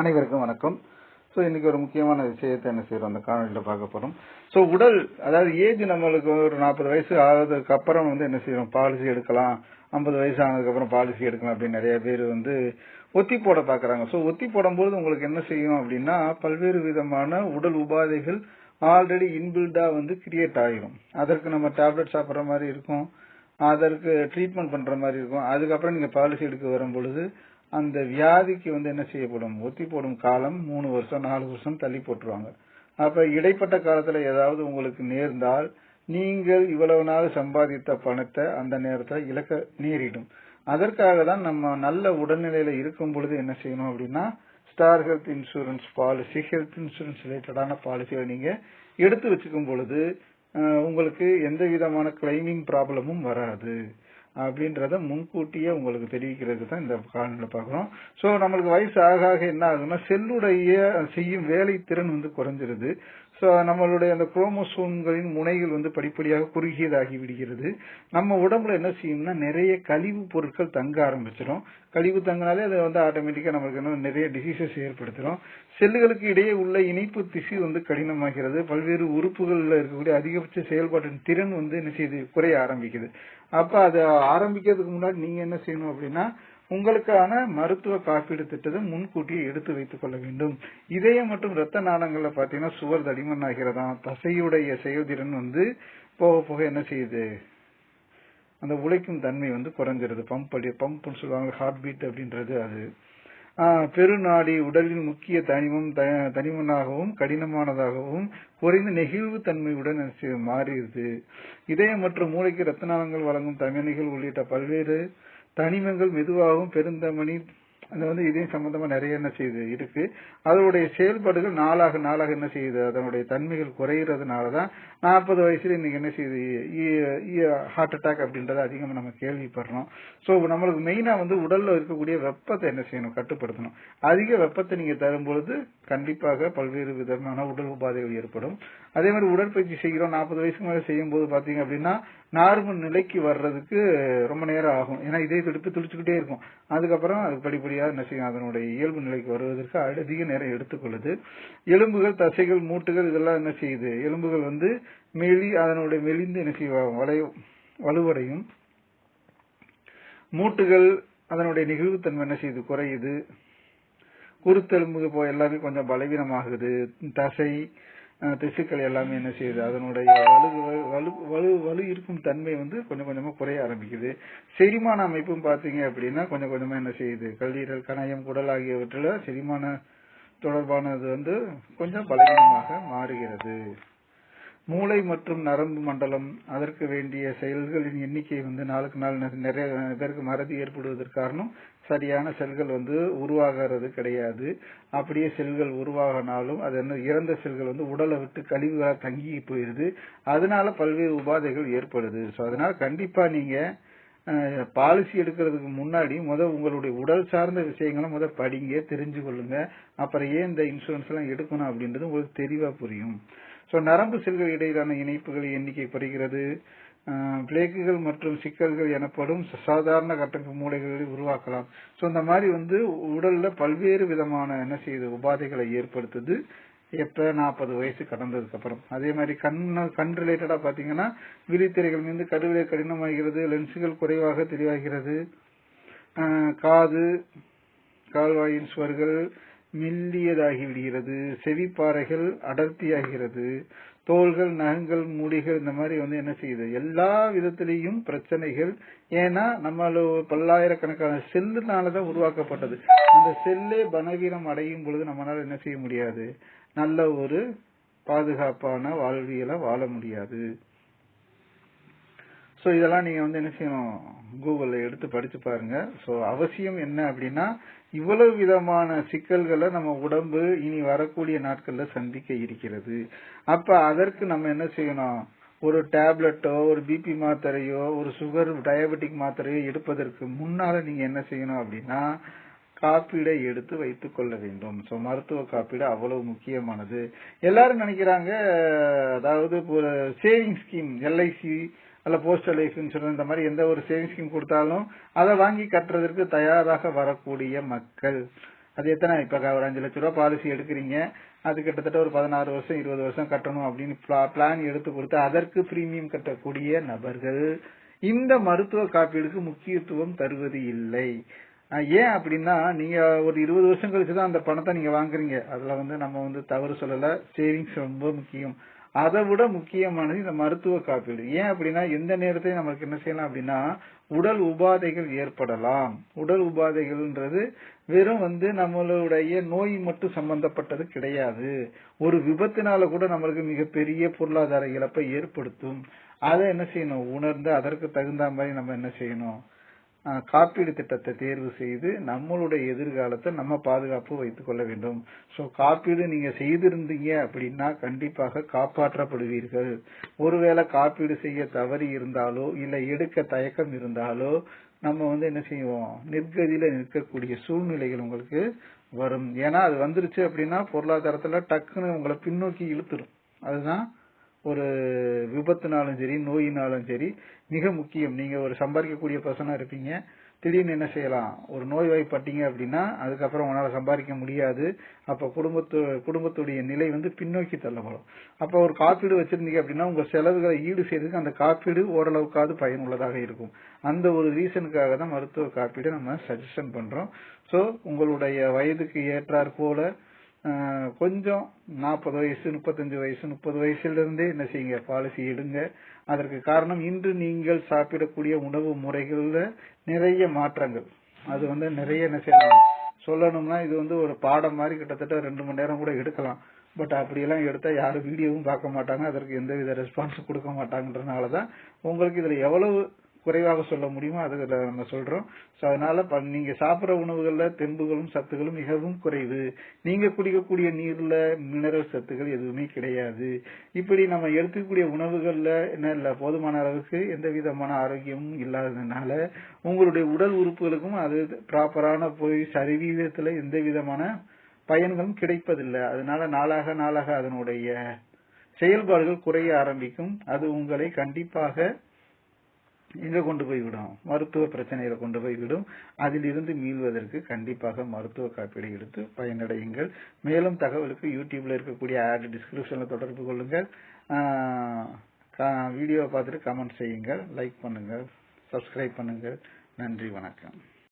அனைவருக்கும் வணக்கம். ஸோ இன்னைக்கு ஒரு முக்கியமான விஷயத்தை என்ன செய்யறோம்? அந்த காணொலியில் பார்க்க போறோம். ஸோ உடல் அதாவது ஏஜ் நம்மளுக்கு ஒரு நாற்பது வயசு ஆகிறதுக்கு அப்புறம் வந்து என்ன செய்யறோம்? பாலிசி எடுக்கலாம். ஐம்பது வயசு ஆனதுக்கு அப்புறம் பாலிசி எடுக்கலாம் அப்படின்னு நிறைய பேர் வந்து ஒத்தி போட பாக்குறாங்க ஸோ ஒத்தி போடும்போது உங்களுக்கு என்ன செய்யும் அப்படின்னா பல்வேறு விதமான உடல் உபாதைகள் ஆல்ரெடி இன்பில்டா வந்து கிரியேட் ஆகிரும் அதற்கு நம்ம டேப்லெட் சாப்பிட்ற மாதிரி இருக்கும். அதற்கு ட்ரீட்மெண்ட் பண்ற மாதிரி இருக்கும். அதுக்கப்புறம் நீங்க பாலிசி எடுக்க வரும் பொழுது அந்த வியாதிக்கு வந்து என்ன செய்யப்படும்? ஒத்தி போடும் காலம் மூணு வருஷம் நாலு வருஷம் தள்ளி போட்டுருவாங்க. அப்ப இடைப்பட்ட காலத்துல ஏதாவது உங்களுக்கு நேர்ந்தால் நீங்கள் இவ்வளவு நாள் சம்பாதித்த பணத்தை அந்த நேரத்துல இழக்க நேரிடும். அதற்காக தான் நம்ம நல்ல உடல்நிலையில இருக்கும் பொழுது என்ன செய்யணும் அப்படின்னா star health insurance policy health insurance ரிலேட்டடான பாலிசியை நீங்க எடுத்து வச்சுக்கும் பொழுது உங்களுக்கு எந்த விதமான கிளைமிங் ப்ராப்ளமும் வராது. அப்படின்றத முன்கூட்டியே உங்களுக்கு தெரிவிக்கிறதுக்கு தான் இந்த காலநிலை பார்க்குறோம். ஸோ நம்மளுக்கு வயசு ஆக ஆக என்ன ஆகுதுன்னா செல்லுடைய செய்யும் வேலை திறன் வந்து குறைஞ்சிருது. ஸோ நம்மளுடைய அந்த குரோமோசோம்களின் முனைகள் வந்து படிப்படியாக குறுகியதாகி விடுகிறது. நம்ம உடம்புல என்ன செய்யும்னா நிறைய கழிவு பொருட்கள் தங்க ஆரம்பிச்சிடும் கழிவு தங்கினாலே அது வந்து ஆட்டோமேட்டிக்கா நம்மளுக்கு என்ன நிறைய டிசீசஸ் ஏற்படுத்திடும் செல்லுகளுக்கு இடையே உள்ள இணைப்பு திசு வந்து கடினமாகிறது. பல்வேறு உறுப்புகளில் இருக்கக்கூடிய அதிகபட்ச செயல்பாட்டின் திறன் வந்து என்ன செய்யுது குறைய ஆரம்பிக்குது. அப்ப அது ஆரம்பிக்கிறதுக்கு முன்னாடி நீங்க என்ன செய்யணும் அப்படின்னா உங்களுக்கான மருத்துவ காப்பீடு திட்டத்தை முன்கூட்டியே எடுத்து வைத்துக் கொள்ள வேண்டும். இதய மற்றும் இரத்த நாளங்கள்ல பாத்தீங்கன்னா சுவர் தடிமன் ஆகிறதாம் தசையுடைய செயல்திறன் வந்து போக போக என்ன செய்யுது? அந்த உழைக்கும் தன்மை வந்து குறைஞ்சிருது. பம்ப் அடி பம்ப்னு சொல்லுவாங்க ஹார்ட் பீட் அப்படின்றது அது. ஆஹ் பெருநாடி உடலின் முக்கிய தனிமம் த- தனிமனாகவும் கடினமானதாகவும் குறைந்த நெகிழ்வு தன்மையுடன் மாறியது மாறிடுது. இதயம் மற்றும் மூளைக்கு ரத்த நாளங்கள் வழங்கும் தமனிகள் உள்ளிட்ட பல்வேறு தனிமங்கள் மெதுவாகவும் பெருந்தமனி அது வந்து இதையும் சம்பந்தமா நிறைய என்ன செய்யுது இருக்கு. அதனுடைய செயல்பாடுகள் நாளாக நாளாக என்ன செய்யுது அதனுடைய தன்மைகள் குறைகிறதுனாலதான் நாற்பது வயசுல இன்னைக்கு என்ன செய்யுது ஹார்ட் அட்டாக் அப்படின்றத அதிகமாக நம்ம கேள்விப்படுறோம். ஸோ நம்மளுக்கு மெயினா வந்து உடல்ல இருக்கக்கூடிய வெப்பத்தை என்ன செய்யணும் கட்டுப்படுத்தணும். அதிக வெப்பத்தை நீங்க தரும் பொழுது கண்டிப்பாக பல்வேறு விதமான உடல் உபாதைகள் ஏற்படும். அதே மாதிரி உடற்பயிற்சி செய்கிறோம் நாற்பது வயசுக்கு மேலே செய்யும் போது பாத்தீங்க அப்படின்னா நார்மல் நிலைக்கு வர்றதுக்கு ரொம்ப நேரம் ஆகும். ஏன்னா இதே துடிப்பு துடிச்சுக்கிட்டே இருக்கும். அதுக்கப்புறம் அது படிப்படியாக என்ன செய்யும்? அதனுடைய இயல்பு நிலைக்கு வருவதற்கு அதிக நேரம் எடுத்துக்கொள்ளுது. எலும்புகள் தசைகள் மூட்டுகள் இதெல்லாம் என்ன செய்யுது? எலும்புகள் வந்து மெலி அதனுடைய மெலிந்து என்ன செய்வாங்க வளைய வலுவடையும். மூட்டுகள் அதனுடைய நெகிழ்வுத்தன்மை என்ன செய்யுது? குறையுது. குருத்தெலும்பு போ எல்லாமே கொஞ்சம் பலவீனமாகுது. தசை திசுக்கள் எல்லாமே என்ன செய்யுது? அதனுடைய வலு வலு வலு வலு இருக்கும் தன்மை வந்து கொஞ்சம் கொஞ்சமா குறைய ஆரம்பிக்குது. செரிமான அமைப்பும் பாத்தீங்க அப்படின்னா கொஞ்சம் கொஞ்சமா என்ன செய்யுது? கல்லீரல் கணையம் குடல் ஆகியவற்றில் செரிமான தொடர்பானது வந்து கொஞ்சம் பலவீனமாக மாறுகிறது. மூளை மற்றும் நரம்பு மண்டலம் அதற்கு வேண்டிய செயல்களின் எண்ணிக்கை வந்து நாளுக்கு நாள் நிறைய பேருக்கு மறதி ஏற்படுவதற்கு காரணம் சரியான செல்கள் வந்து உருவாகிறது கிடையாது. அப்படியே செல்கள் உருவாகினாலும் அது என்ன இறந்த செல்கள் வந்து உடலை விட்டு கழிவுகளாக தங்கி போயிருது அதனால பல்வேறு உபாதைகள் ஏற்படுது. ஸோ அதனால கண்டிப்பா நீங்க பாலிசி எடுக்கிறதுக்கு முன்னாடி முத உங்களுடைய உடல் சார்ந்த விஷயங்களை முத படிங்க தெரிஞ்சு கொள்ளுங்க அப்புறம் ஏன் இந்த இன்சூரன்ஸ் எல்லாம் எடுக்கணும் அப்படின்றது உங்களுக்கு தெளிவா புரியும். ஸோ நரம்பு செல்கள் இடையிலான இணைப்புகள் எண்ணிக்கை குறைகிறது பிளேக்குகள் மற்றும் சிக்கல்கள் எனப்படும் சாதாரண கட்டமைப்பு மூளைகளை உருவாக்கலாம். ஸோ இந்த மாதிரி வந்து உடல்ல பல்வேறு விதமான என்ன செய்யுது உபாதைகளை ஏற்படுத்துது. எப்ப? நாற்பது வயசு கடந்ததுக்கு அப்புறம். அதே மாதிரி கண் கண் ரிலேட்டடா பாத்தீங்கன்னா விழித்திரைகள் மீது கருவிலை கடினமாகிறது லென்ஸுகள் குறைவாக தெளிவாகிறது காது கால்வாயின் சுவர்கள் மெல்லியதாகிவிடுகிறது. செவிப்பாறைகள் அடர்த்தியாகிறது. தோள்கள் நகங்கள் முடிகள் இந்த மாதிரி வந்து என்ன செய்யுது? எல்லா விதத்திலையும் பிரச்சனைகள். ஏன்னா நம்மள பல்லாயிரக்கணக்கான செல்லுனாலதான் உருவாக்கப்பட்டது. அந்த செல்லே பலவீனம் அடையும் பொழுது நம்மளால என்ன செய்ய முடியாது? நல்ல ஒரு பாதுகாப்பான வாழ்வியலை வாழ முடியாது. ஸோ இதெல்லாம் நீங்கள் வந்து என்ன செய்யணும்? கூகுளில் எடுத்து படித்து பாருங்க. ஸோ அவசியம் என்ன அப்படின்னா இவ்வளவு விதமான சிக்கல்களை நம்ம உடம்பு இனி வரக்கூடிய நாட்களில் சந்திக்க இருக்கிறது. அப்போ அதற்கு நம்ம என்ன செய்யணும்? ஒரு டேப்லெட்டோ ஒரு பிபி மாத்திரையோ ஒரு சுகர் டயபெட்டிக் மாத்திரையோ எடுப்பதற்கு முன்னால் நீங்கள் என்ன செய்யணும் அப்படின்னா காப்பீடை எடுத்து வைத்துக் கொள்ள வேண்டும். ஸோ மருத்துவ காப்பீடு அவ்வளவு முக்கியமானது. எல்லாரும் நினைக்கிறாங்க அதாவது ஒரு சேவிங் ஸ்கீம் எல்ஐசி அல்ல போஸ்டல் லைஃப் இன்சூரன்ஸ் இந்த மாதிரி எந்த ஒரு சேவிங் ஸ்கீம் கொடுத்தாலும் அதை வாங்கி கட்டுறதற்கு தயாராக வரக்கூடிய மக்கள். அது எத்தனை? இப்ப ஒரு அஞ்சு லட்ச ரூபா பாலிசி எடுக்கிறீங்க. அது கிட்டத்தட்ட ஒரு பதினாறு வருஷம் இருபது வருஷம் கட்டணும் அப்படின்னு பிளான் எடுத்து கொடுத்து அதற்கு பிரீமியம் கட்டக்கூடிய நபர்கள். இந்த மருத்துவ காப்பீடுக்கு முக்கியத்துவம் தருவது இல்லை. ஏன் அப்படின்னா நீங்க ஒரு இருபது வருஷம் கழிச்சு தான் அந்த பணத்தை நீங்க வாங்குறீங்க. அதுல வந்து நம்ம வந்து தவறு சொல்லல. சேவிங்ஸ் ரொம்ப முக்கியம். அதை விட முக்கியமானது இந்த மருத்துவ காப்பீடு. ஏன் அப்படின்னா எந்த நேரத்தையும் நமக்கு என்ன செய்யலாம் அப்படின்னா உடல் உபாதைகள் ஏற்படலாம். உடல் உபாதைகள்ன்றது வெறும் வந்து நம்மளுடைய நோய் மட்டும் சம்பந்தப்பட்டது கிடையாது. ஒரு விபத்தினால கூட நம்மளுக்கு மிகப்பெரிய பொருளாதார இழப்பை ஏற்படுத்தும். அதை என்ன செய்யணும்? உணர்ந்து அதற்கு தகுந்த மாதிரி நம்ம என்ன செய்யணும்? காப்பீடு திட்டத்தை தேர்வு செய்து நம்மளுடைய எதிர்காலத்தை நம்ம பாதுகாப்பு வைத்துக் கொள்ள வேண்டும். ஸோ காப்பீடு நீங்க செய்திருந்தீங்க அப்படின்னா கண்டிப்பாக காப்பாற்றப்படுவீர்கள். ஒருவேளை காப்பீடு செய்ய தவறி இருந்தாலோ இல்லை எடுக்க தயக்கம் இருந்தாலோ நம்ம வந்து என்ன செய்வோம்? நிர்கதியில நிற்கக்கூடிய சூழ்நிலைகள் உங்களுக்கு வரும். ஏன்னா அது வந்துருச்சு அப்படின்னா பொருளாதாரத்துல டக்குன்னு உங்களை பின்னோக்கி இழுத்துரும். அதுதான் ஒரு விபத்துனாலும் சரி நோயினாலும் சரி மிக முக்கியம். நீங்க ஒரு சம்பாதிக்கக்கூடிய பர்சனா இருப்பீங்க. திடீர்னு என்ன செய்யலாம்? ஒரு நோய்வாய்ப்பட்டீங்க அப்படின்னா அதுக்கப்புறம் உங்களால சம்பாதிக்க முடியாது. அப்ப குடும்பத்து குடும்பத்துடைய நிலை வந்து பின்னோக்கி தள்ளப்படும். அப்ப ஒரு காப்பீடு வச்சிருந்தீங்க அப்படின்னா உங்க செலவுகளை ஈடு செய்யறதுக்கு அந்த காப்பீடு ஓரளவுக்காவது பயனுள்ளதாக இருக்கும். அந்த ஒரு ரீசனுக்காக தான் மருத்துவ காப்பீடு நம்ம சஜஷன் பண்றோம். ஸோ உங்களுடைய வயதுக்கு ஏற்றாற் போல கொஞ்சம் நாற்பது வயசு முப்பத்தஞ்சு வயசு முப்பது வயசுலேருந்தே என்ன செய்யுங்க பாலிசி எடுங்க. அதற்கு காரணம் இன்று நீங்கள் சாப்பிடக்கூடிய உணவு முறைகள்ல நிறைய மாற்றங்கள். அது வந்து நிறைய என்ன செய்யலாம் சொல்லணும்னா இது வந்து ஒரு பாடம் மாதிரி கிட்டத்தட்ட ரெண்டு மணி நேரம் கூட எடுக்கலாம். பட் அப்படியெல்லாம் எடுத்தா யாரும் வீடியோவும் பார்க்க மாட்டாங்க அதற்கு எந்தவித ரெஸ்பான்ஸ் கொடுக்க மாட்டாங்கன்றனாலதான் உங்களுக்கு இதுல எவ்வளவு குறைவாக சொல்ல முடியுமோ அதில் நம்ம சொல்றோம். ஸோ அதனால நீங்க சாப்பிட்ற உணவுகள்ல தெம்புகளும் சத்துகளும் மிகவும் குறைவு. நீங்க குடிக்கக்கூடிய நீர்ல மினரல் சத்துக்கள் எதுவுமே கிடையாது. இப்படி நம்ம எடுத்துக்கக்கூடிய உணவுகள்ல என்ன இல்லை போதுமான அளவுக்கு எந்த விதமான ஆரோக்கியமும் இல்லாததுனால உங்களுடைய உடல் உறுப்புகளுக்கும் அது ப்ராப்பரான போய் சரிவீதத்துல எந்த விதமான பயன்களும் கிடைப்பதில்லை. அதனால நாளாக நாளாக அதனுடைய செயல்பாடுகள் குறைய ஆரம்பிக்கும். அது உங்களை கண்டிப்பாக எங்க கொண்டு போய் விடும். மருத்துவ பிரச்சனையில கொண்டு போய் விடும். அதிலிருந்து மீள்வதற்கு கண்டிப்பாக மருத்துவ காப்பீடு எடுத்து பயனடையுங்கள். மேலும் தகவலுக்கு யூடியூப்ல இருக்கக்கூடிய ஆட் டிஸ்கிரிப்ஷன்ல தொடர்பு கொள்ளுங்கள். வீடியோ பார்த்துட்டு கமெண்ட் செய்யுங்கள். லைக் பண்ணுங்கள். சப்ஸ்கிரைப் பண்ணுங்கள். நன்றி வணக்கம்.